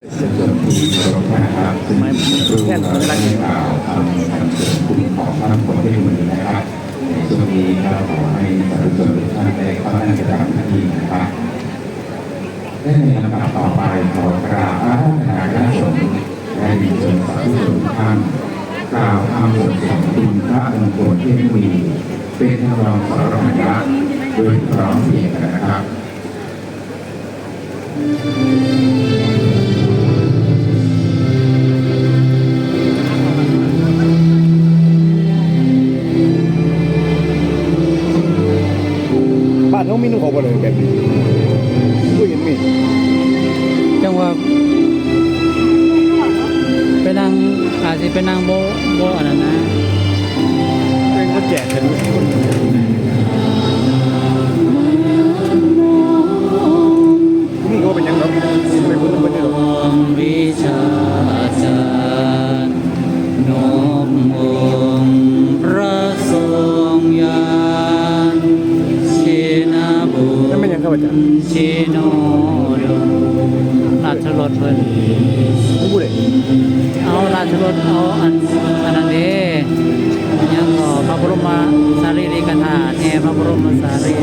ที่เคารพนะครับซึ่งร่วมกันกล่าวคำสรรเสริญคุณของพระผลที่มือนะครับในช่วงนี้ก็ขอให้สาธุชนทุกท่านได้เข้านั่งระที่นะครับและในลำดับต่อไปขอกราบอาราธนาคณะสงฆ์และดิเชิญสาธุชนทุกท่านกล่าวคำสรรเสริญคุณพระองค์ผลที่มีเป็นทรองสรณะโดยพร้อมเพียงกันนะครับานน้องมีนุ่งเขาบ่เลยแบบนี้ผู้เห็นมีจังว่าไปนั่งอาจจะไปนั่งโบโบอันนั้นนะเป็นคนแจกกันนี่ งครับอาจารย์ชิโนดมราชรถเพิ่นผู้ใดเอาราชรถเอาอันอันนั้นเด้ยังก็พระบรมสารีริกธาตุแห่พระบรมสารี